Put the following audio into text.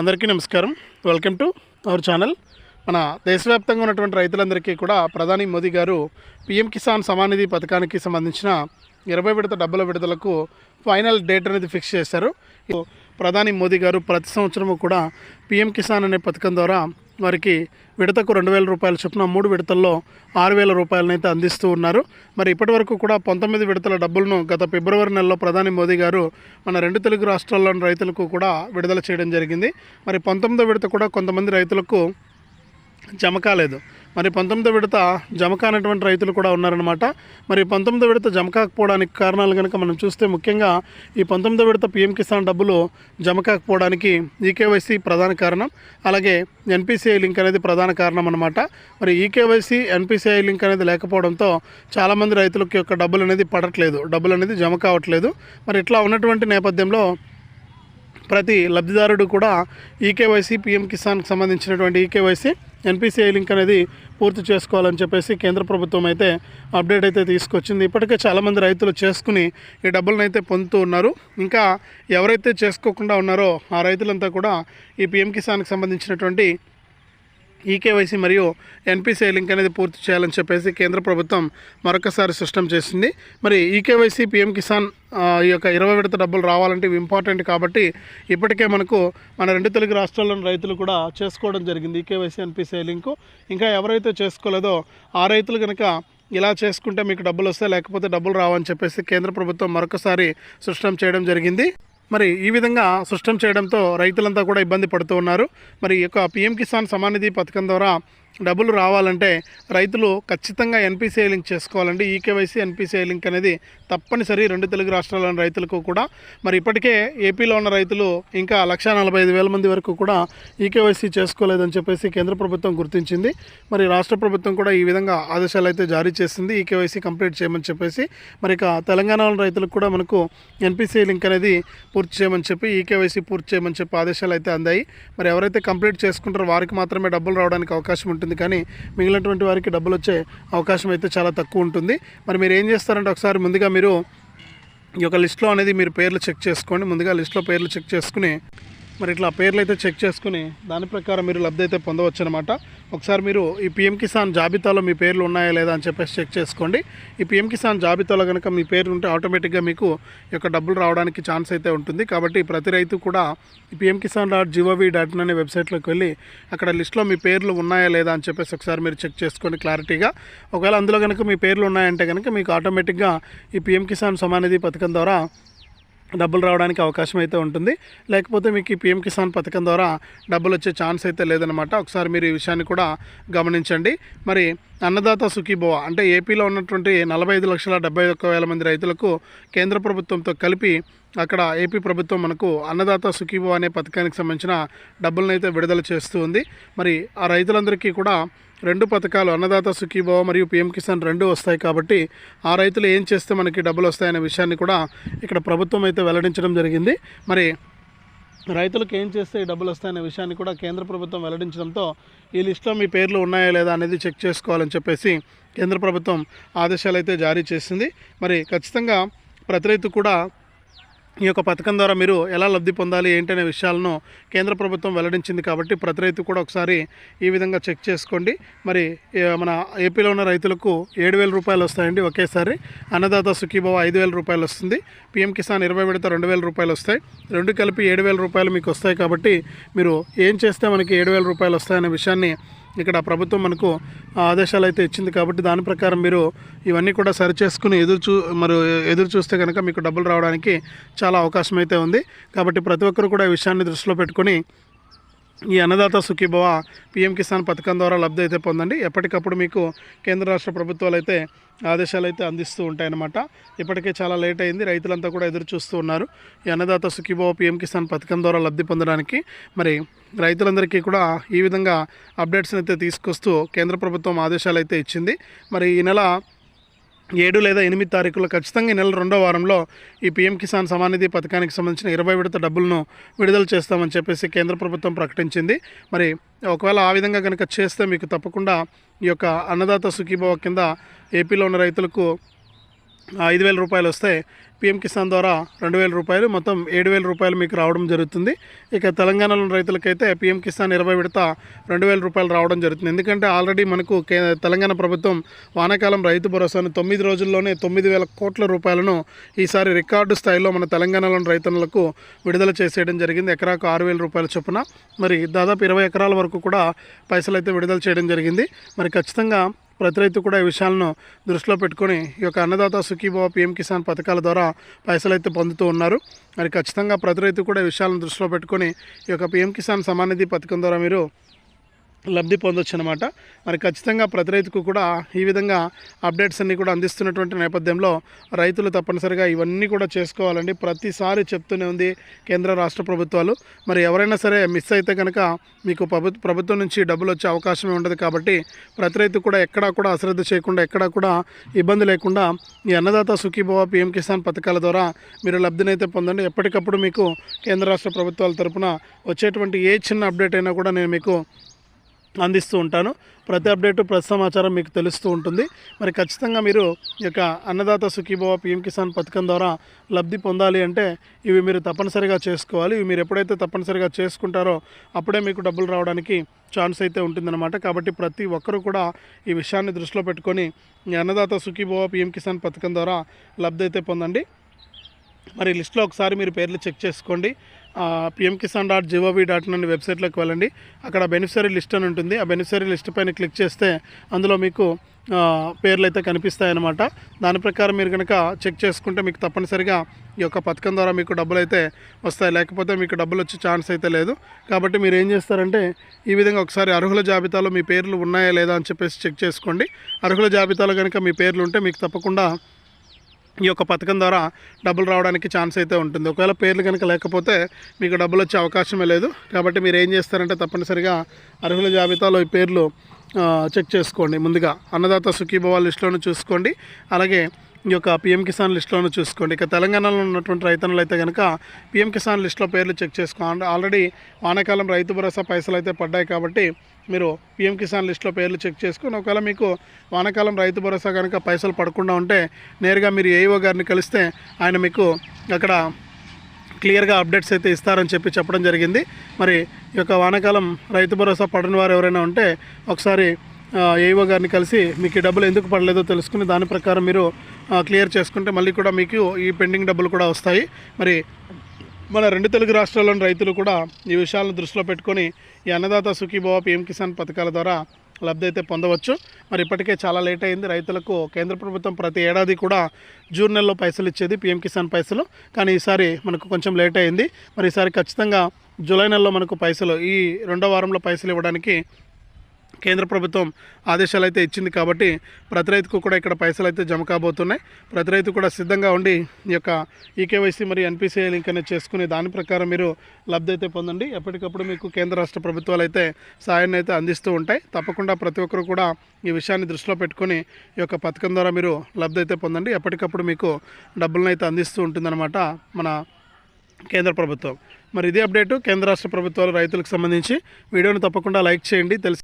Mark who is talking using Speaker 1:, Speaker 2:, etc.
Speaker 1: అందరికీ నమస్కారం. Welcome to our channel మన దేశవ్యాప్తంగా ఉన్నటువంటి రైతులందరికీ కూడా ప్రధాని మోదీ గారు పిఎం కిసాన్ సమానిధి పథకానికి సంబంధించిన ఇరవై విడత డబ్బుల విడుదలకు ఫైనల్ డేట్ అనేది ఫిక్స్ చేశారు. ప్రధాని మోదీ గారు ప్రతి సంవత్సరము కూడా పిఎం కిసాన్ అనే పథకం ద్వారా వారికి విడతకు రెండు వేల రూపాయల చొప్పున మూడు విడతల్లో ఆరు వేల రూపాయలనైతే అందిస్తూ ఉన్నారు. మరి ఇప్పటి వరకు కూడా పంతొమ్మిది విడతల డబ్బులను గత ఫిబ్రవరి నెలలో ప్రధాని మోదీ గారు మన రెండు తెలుగు రాష్ట్రాల్లోని రైతులకు కూడా విడుదల చేయడం జరిగింది. మరి పంతొమ్మిదో విడత కూడా కొంతమంది రైతులకు జమ కాలేదు మరి పంతొమ్మిదో విడత జమ కానటువంటి రైతులు కూడా ఉన్నారనమాట మరి పంతొమ్మిదో విడత జమ కాకపోవడానికి కారణాలు కనుక మనం చూస్తే ముఖ్యంగా ఈ పంతొమ్మిదో విడత పిఎం కిసాన్ డబ్బులు జమ కాకపోవడానికి ఈకేవైసీ ప్రధాన కారణం అలాగే ఎన్పిసిఐ లింక్ అనేది ప్రధాన కారణం అనమాట మరి ఈకేవైసీ ఎన్పిసిఐ లింక్ అనేది లేకపోవడంతో చాలామంది రైతులకి యొక్క డబ్బులు అనేది పడట్లేదు డబ్బులు అనేది జమ కావట్లేదు. మరి ఇట్లా ఉన్నటువంటి నేపథ్యంలో ప్రతి లబ్ధిదారుడు కూడా ఈకేవైసీ పిఎం కిసాన్కి సంబంధించినటువంటి ఈకేవైసీ ఎన్పిసిఐ లింక్ అనేది పూర్తి చేసుకోవాలని చెప్పేసి కేంద్ర ప్రభుత్వం అయితే అప్డేట్ అయితే తీసుకొచ్చింది. ఇప్పటికే చాలామంది రైతులు చేసుకుని ఈ డబ్బులను అయితే పొందుతూ ఉన్నారు. ఇంకా ఎవరైతే చేసుకోకుండా ఉన్నారో ఆ రైతులంతా కూడా ఈ పిఎం కిసాన్కి సంబంధించినటువంటి ఈకేవైసీ మరియు ఎన్పిసిఐ లింక్ అనేది పూర్తి చేయాలని చెప్పేసి కేంద్ర ప్రభుత్వం మరొకసారి స్పష్టం చేసింది. మరి ఈకేవైసీ పిఎం కిసాన్ ఈ యొక్క ఇరవై విడత డబ్బులు రావాలంటే ఇవి ఇంపార్టెంట్ కాబట్టి ఇప్పటికే మనకు మన రెండు తెలుగు రాష్ట్రాల్లోని రైతులు కూడా చేసుకోవడం జరిగింది ఈకేవైసీ ఎన్పిసిఐ లింకు. ఇంకా ఎవరైతే చేసుకోలేదో ఆ రైతులు కనుక ఇలా చేసుకుంటే మీకు డబ్బులు వస్తాయి లేకపోతే డబ్బులు రావని చెప్పేసి కేంద్ర ప్రభుత్వం మరొకసారి స్పష్టం చేయడం జరిగింది. మరి ఈ విధంగా సృష్టం చేయడంతో రైతులంతా కూడా ఇబ్బంది పడుతూ ఉన్నారు. మరి ఈ యొక్క పిఎం కిసాన్ సమానిధి పథకం ద్వారా డబ్బులు రావాలంటే రైతులు ఖచ్చితంగా ఎన్పిసిఐ లింక్ చేసుకోవాలండి. ఈకేవైసీ ఎన్పిసిఐ లింక్ అనేది తప్పనిసరి రెండు తెలుగు రాష్ట్రాల్లోని రైతులకు కూడా. మరి ఇప్పటికే ఏపీలో ఉన్న రైతులు ఇంకా లక్ష నలభై ఐదు వేల మంది వరకు కూడా ఈకేవైసీ చేసుకోలేదని చెప్పేసి కేంద్ర ప్రభుత్వం గుర్తించింది. మరి రాష్ట్ర ప్రభుత్వం కూడా ఈ విధంగా ఆదేశాలు అయితే జారీ చేసింది. ఈకేవైసీ కంప్లీట్ చేయమని చెప్పేసి. మరి ఇక తెలంగాణలో రైతులకు కూడా మనకు ఎన్పిసిఐ లింక్ అనేది పూర్తి చేయమని చెప్పి ఈకేవైసీ పూర్తి చేయమని చెప్పి ఆదేశాలు అయితే అందాయి. మరి ఎవరైతే కంప్లీట్ చేసుకుంటారో వారికి మాత్రమే డబ్బులు రావడానికి అవకాశం ఉంటుంది. కానీ మిగిలినటువంటి వారికి డబ్బులు వచ్చే అవకాశం అయితే చాలా తక్కువ ఉంటుంది. మరి మీరు ఏం చేస్తారంటే ఒకసారి ముందుగా మీరు ఈ యొక్క లిస్ట్లో అనేది మీరు పేర్లు చెక్ చేసుకోండి. ముందుగా లిస్ట్లో పేర్లు చెక్ చేసుకుని మరి ఇట్లా పేర్లు అయితే చెక్ చేసుకుని దాని ప్రకారం మీరు లబ్ధి అయితే పొందవచ్చు అనమాట ఒకసారి మీరు ఈ పిఎం కిసాన్ జాబితాలో మీ పేర్లు ఉన్నాయా లేదా అని చెప్పేసి చెక్ చేసుకోండి. ఈ పిఎం కిసాన్ జాబితాలో కనుక మీ పేరు ఉంటే ఆటోమేటిక్గా మీకు ఈ యొక్క డబ్బులు రావడానికి ఛాన్స్ అయితే ఉంటుంది. కాబట్టి ప్రతి రైతు కూడా ఈ PM Kisan dot gov dot in అనే వెబ్సైట్లోకి వెళ్ళి అక్కడ లిస్ట్లో మీ పేర్లు ఉన్నాయా లేదా అని చెప్పేసి ఒకసారి మీరు చెక్ చేసుకోండి క్లారిటీగా ఒకవేళ అందులో కనుక మీ పేర్లు ఉన్నాయంటే కనుక మీకు ఆటోమేటిక్గా ఈ పిఎం కిసాన్ సమానిధి పథకం ద్వారా డబ్బులు రావడానికి అవకాశం అయితే ఉంటుంది. లేకపోతే మీకు ఈ పిఎం కిసాన్ పథకం ద్వారా డబ్బులు వచ్చే ఛాన్స్ అయితే లేదనమాట ఒకసారి మీరు ఈ విషయాన్ని కూడా గమనించండి. మరి అన్నదాత సుఖీభవ అంటే ఏపీలో ఉన్నటువంటి నలభై ఐదు లక్షల డెబ్బై ఒక్క వేల మంది రైతులకు కేంద్ర ప్రభుత్వంతో కలిపి అక్కడ ఏపీ ప్రభుత్వం మనకు అన్నదాత సుఖీభవ అనే పథకానికి సంబంధించిన డబ్బులను అయితే విడుదల చేస్తూ ఉంది. మరి ఆ రైతులందరికీ కూడా రెండు పథకాలు అన్నదాత సుఖీభవ మరియు పిఎం కిసాన్ రెండు వస్తాయి కాబట్టి ఆ రైతులు ఏం చేస్తే మనకి డబ్బులు వస్తాయనే విషయాన్ని కూడా ఇక్కడ ప్రభుత్వం అయితే వెల్లడించడం జరిగింది. మరి రైతులకు ఏం చేస్తే డబ్బులు వస్తాయనే విషయాన్ని కూడా కేంద్ర ప్రభుత్వం వెల్లడించడంతో ఈ లిస్టులో మీ పేర్లు ఉన్నాయా లేదా అనేది చెక్ చేసుకోవాలని చెప్పేసి కేంద్ర ప్రభుత్వం ఆదేశాలు అయితే జారీ చేసింది. మరి ఖచ్చితంగా ప్రతి రైతు కూడా ఈ యొక్క పథకం ద్వారా మీరు ఎలా లబ్ధి పొందాలి ఏంటనే విషయాలను కేంద్ర ప్రభుత్వం వెల్లడించింది కాబట్టి ప్రతి రైతు కూడా ఒకసారి ఈ విధంగా చెక్ చేసుకోండి. మరి మన ఏపీలో ఉన్న రైతులకు ఏడు వేల రూపాయలు వస్తాయండి ఒకేసారి. అన్నదాత సుఖీభావ ఐదు వేల రూపాయలు వస్తుంది. పిఎం కిసాన్ ఇరవై విడత రెండు వేల రూపాయలు వస్తాయి. రెండు కలిపి ఏడు వేల రూపాయలు మీకు వస్తాయి కాబట్టి మీరు ఏం చేస్తే మనకి ఏడు వేల రూపాయలు వస్తాయనే విషయాన్ని ఇక్కడ ప్రభుత్వం మనకు ఆదేశాలు అయితే ఇచ్చింది కాబట్టి దాని ప్రకారం మీరు ఇవన్నీ కూడా సరి చేసుకుని ఎదురు చూ మరి ఎదురు చూస్తే కనుక మీకు డబ్బులు రావడానికి చాలా అవకాశం అయితే ఉంది. కాబట్టి ప్రతి ఒక్కరు కూడా ఈ విషయాన్ని దృష్టిలో పెట్టుకొని ఈ అన్నదాత సుఖీభవ పిఎం కిసాన్ పథకం ద్వారా లబ్ధి అయితే పొందండి. ఎప్పటికప్పుడు మీకు కేంద్ర రాష్ట్ర ప్రభుత్వాలు అయితే ఆదేశాలు అయితే అందిస్తూ ఉంటాయన్నమాట. ఇప్పటికే చాలా లేట్ అయింది. రైతులంతా కూడా ఎదురు చూస్తూ ఉన్నారు. ఈ అన్నదాత సుఖీభవ పిఎం కిసాన్ పథకం ద్వారా లబ్ధి పొందడానికి మరి రైతులందరికీ కూడా ఈ విధంగా అప్డేట్స్ని అయితే తీసుకొస్తూ కేంద్ర ప్రభుత్వం ఆదేశాలు అయితే ఇచ్చింది. మరి ఈ నెల ఏడు లేదా ఎనిమిది తారీఖులో ఖచ్చితంగా ఈ నెల రెండో వారంలో ఈ పీఎం కిసాన్ సమానిధి పథకానికి సంబంధించిన ఇరవై విడత డబ్బులను విడుదల చేస్తామని చెప్పేసి కేంద్ర ప్రభుత్వం ప్రకటించింది. మరి ఒకవేళ ఆ విధంగా కనుక చేస్తే మీకు తప్పకుండా ఈ యొక్క అన్నదాత సుఖీభవ కింద ఏపీలో ఉన్న రైతులకు ఐదు వేల రూపాయలు వస్తే పిఎం కిసాన్ ద్వారా రెండు వేల రూపాయలు మొత్తం ఏడు వేల రూపాయలు మీకు రావడం జరుగుతుంది. ఇక తెలంగాణలోని రైతులకైతే పిఎం కిసాన్ ఇరవై విడత రెండు వేల రూపాయలు రావడం జరుగుతుంది. ఎందుకంటే ఆల్రెడీ మనకు కే తెలంగాణ ప్రభుత్వం వానాకాలం రైతు భరోసాను తొమ్మిది రోజుల్లోనే తొమ్మిది వేల కోట్ల రూపాయలను ఈసారి రికార్డు స్థాయిలో మన తెలంగాణలోని రైతులకు విడుదల చేసేయడం జరిగింది. ఎకరాకు ఆరు వేల రూపాయల చొప్పున. మరి దాదాపు ఇరవై ఎకరాల వరకు కూడా పైసలు అయితే విడుదల చేయడం జరిగింది. మరి ఖచ్చితంగా ప్రతి రైతు కూడా ఈ విషయాలను దృష్టిలో పెట్టుకొని ఈ యొక్క అన్నదాత సుఖీభావ పిఎం కిసాన్ పథకాల ద్వారా పైసలు అయితే పొందుతూ ఉన్నారు. మరి ఖచ్చితంగా ప్రతి రైతు కూడా ఈ విషయాలను దృష్టిలో పెట్టుకొని ఈ యొక్క పిఎం కిసాన్ సమానిధి పథకం ద్వారా మీరు లబ్ధి పొందొచ్చు అనమాట మరి ఖచ్చితంగా ప్రతి రైతుకు కూడా ఈ విధంగా అప్డేట్స్ అన్నీ కూడా అందిస్తున్నటువంటి నేపథ్యంలో రైతులు తప్పనిసరిగా ఇవన్నీ కూడా చేసుకోవాలండి. ప్రతిసారి చెప్తూనే ఉంది కేంద్ర రాష్ట్ర ప్రభుత్వాలు. మరి ఎవరైనా సరే మిస్ అయితే కనుక మీకు ప్రభుత్వం నుంచి డబ్బులు వచ్చే అవకాశమే ఉండదు కాబట్టి ప్రతి రైతు కూడా ఎక్కడా కూడా అశ్రద్ధ చేయకుండా ఎక్కడా కూడా ఇబ్బంది లేకుండా ఈ అన్నదాత సుఖీభవ పిఎం కిసాన్ పథకాల ద్వారా మీరు లబ్ధినైతే పొందండి. ఎప్పటికప్పుడు మీకు కేంద్ర రాష్ట్ర ప్రభుత్వాల తరపున వచ్చేటువంటి ఏ చిన్న అప్డేట్ అయినా కూడా నేను మీకు అందిస్తూ ఉంటాను. ప్రతి అప్డేటు ప్రతి సమాచారం మీకు తెలుస్తూ ఉంటుంది. మరి ఖచ్చితంగా మీరు ఈ యొక్క అన్నదాత సుఖీభవ పిఎం కిసాన్ పథకం ద్వారా లబ్ధి పొందాలి అంటే ఇవి మీరు తప్పనిసరిగా చేసుకోవాలి. ఇవి మీరు ఎప్పుడైతే తప్పనిసరిగా చేసుకుంటారో అప్పుడే మీకు డబ్బులు రావడానికి ఛాన్స్ అయితే ఉంటుందన్నమాట. కాబట్టి ప్రతి ఒక్కరూ కూడా ఈ విషయాన్ని దృష్టిలో పెట్టుకొని అన్నదాత సుఖీభవ పిఎం కిసాన్ పథకం ద్వారా లబ్ధి అయితే పొందండి. మరి లిస్ట్లో ఒకసారి మీరు పేర్లు చెక్ చేసుకోండి. PM Kisan dot gov dot in అనే వెబ్సైట్లోకి వెళ్ళండి. అక్కడ బెనిఫిషరీ లిస్ట్ అని ఉంటుంది. ఆ బెనిఫిషరీ లిస్ట్ పైన క్లిక్ చేస్తే అందులో మీకు పేర్లు అయితే కనిపిస్తాయన్నమాట. దాని ప్రకారం మీరు కనుక చెక్ చేసుకుంటే మీకు తప్పనిసరిగా ఈ యొక్క పథకం ద్వారా మీకు డబ్బులు అయితే వస్తాయి. లేకపోతే మీకు డబ్బులు వచ్చే ఛాన్స్ అయితే లేదు. కాబట్టి మీరు ఏం చేస్తారంటే ఈ విధంగా ఒకసారి అర్హుల జాబితాలో మీ పేర్లు ఉన్నాయా లేదా అని చెప్పేసి చెక్ చేసుకోండి. అర్హుల జాబితాలో కనుక మీ పేర్లు ఉంటే మీకు తప్పకుండా ఈ యొక్క పథకం ద్వారా డబ్బులు రావడానికి ఛాన్స్ అయితే ఉంటుంది. ఒకవేళ పేర్లు కనుక లేకపోతే మీకు డబ్బులు వచ్చే అవకాశమే లేదు. కాబట్టి మీరు ఏం చేస్తారంటే తప్పనిసరిగా అర్హుల జాబితాలో ఈ పేర్లు చెక్ చేసుకోండి. ముందుగా అన్నదాత సుఖీభవ లిస్టులను చూసుకోండి. అలాగే ఈ యొక్క పిఎం కిసాన్ లిస్టులోనూ చూసుకోండి. ఇక తెలంగాణలో ఉన్నటువంటి రైతన్నులు అయితే కనుక పిఎం కిసాన్ లిస్టులో పేర్లు చెక్ చేసుకోండి ఆల్రెడీ వానాకాలం రైతు భరోసా పైసలు అయితే పడ్డాయి కాబట్టి మీరు పిఎం కిసాన్ లిస్ట్లో పేర్లు చెక్ చేసుకుని ఒకవేళ మీకు వానాకాలం రైతు భరోసా కనుక పైసలు పడకుండా ఉంటే నేరుగా మీరు ఏఈఓ గారిని కలిస్తే ఆయన మీకు అక్కడ క్లియర్గా అప్డేట్స్ అయితే ఇస్తారని చెప్పి చెప్పడం జరిగింది. మరి ఈ యొక్క వానాకాలం రైతు భరోసా పడని వారు ఎవరైనా ఉంటే ఒకసారి ఏఈఓ గారిని కలిసి మీకు ఈ డబ్బులు ఎందుకు పడలేదో తెలుసుకుని దాని ప్రకారం మీరు క్లియర్ చేసుకుంటే మళ్ళీ కూడా మీకు ఈ పెండింగ్ డబ్బులు కూడా వస్తాయి. మరి మన రెండు తెలుగు రాష్ట్రాల్లోని రైతులు కూడా ఈ విషయాలను దృష్టిలో పెట్టుకొని ఈ అన్నదాత సుఖీభవ పిఎం కిసాన్ పథకాల ద్వారా లబ్ధి అయితే పొందవచ్చు. మరి ఇప్పటికే చాలా లేట్ అయింది. రైతులకు కేంద్ర ప్రభుత్వం ప్రతి ఏడాది కూడా జూన్ నెలలో పైసలు ఇచ్చేది పిఎం కిసాన్ పైసలు. కానీ ఈసారి మనకు కొంచెం లేట్ అయింది. మరి ఈసారి ఖచ్చితంగా జూలై నెలలో మనకు పైసలు ఈ రెండో వారంలో పైసలు ఇవ్వడానికి కేంద్ర ప్రభుత్వం ఆదేశాలు అయితే ఇచ్చింది కాబట్టి ప్రతి రైతుకు కూడా ఇక్కడ పైసలు అయితే జమ కాబోతున్నాయి. ప్రతి రైతు కూడా సిద్ధంగా ఉండి ఈ యొక్క ఈకేవైసీ మరియు ఎన్పిసిఐ లింక్ అనేది చేసుకుని దాని ప్రకారం మీరు లబ్ధి అయితే పొందండి. ఎప్పటికప్పుడు మీకు కేంద్ర రాష్ట్ర ప్రభుత్వాలు అయితే సాయాన్ని అయితే అందిస్తూ ఉంటాయి. తప్పకుండా ప్రతి ఒక్కరు కూడా ఈ విషయాన్ని దృష్టిలో పెట్టుకొని ఈ యొక్క పథకం ద్వారా మీరు లబ్ధి అయితే పొందండి. ఎప్పటికప్పుడు మీకు డబ్బులను అయితే అందిస్తూ ఉంటుందన్నమాట మన కేంద్ర ప్రభుత్వం. మరి ఇదే అప్డేటు కేంద్ర రాష్ట్ర ప్రభుత్వాలు రైతులకు సంబంధించి. వీడియోను తప్పకుండా లైక్ చేయండి. తెలుసు